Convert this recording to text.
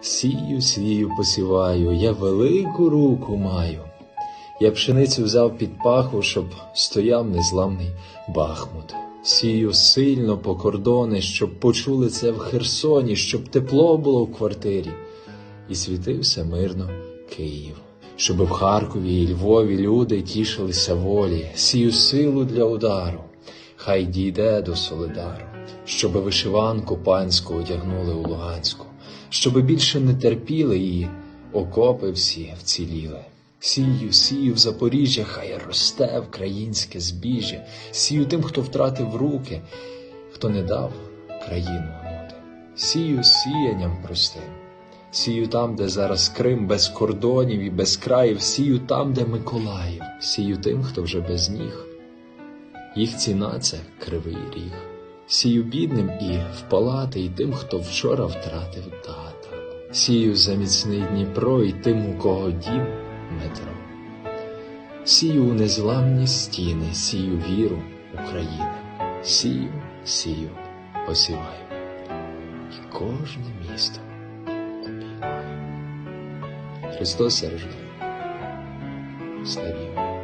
Сію, сію, посіваю, я велику руку маю. Я пшеницю взяв під паху, щоб стояв незламний Бахмут. Сію сильно по кордони, щоб почули це в Херсоні, щоб тепло було в квартирі. І світився мирно Київ, щоб в Харкові і Львові люди тішилися волі, сію силу для удару, хай дійде до Солидару, щоб вишиванку панську одягнули у Луганську, щоб більше не терпіли і окопи всі вціліли. Сію, сію в Запоріжжя, хай росте українське збіжжя, сію тим, хто втратив руки, хто не дав країну гнути. Сію сіянням простим, сію там, де зараз Крим без кордонів і без країв, сію там, де Миколаїв, сію тим, хто вже без ніг. Їх ціна це кривий ріг. Сію бідним і в палати, і тим, хто вчора втратив тата. Сію за міцний Дніпро і тим, у кого дім метро. Сію у незламні стіни, сію віру України. Сію, сію, посіваю. І кожне місто обіймаю. Христос рождає. Славімо.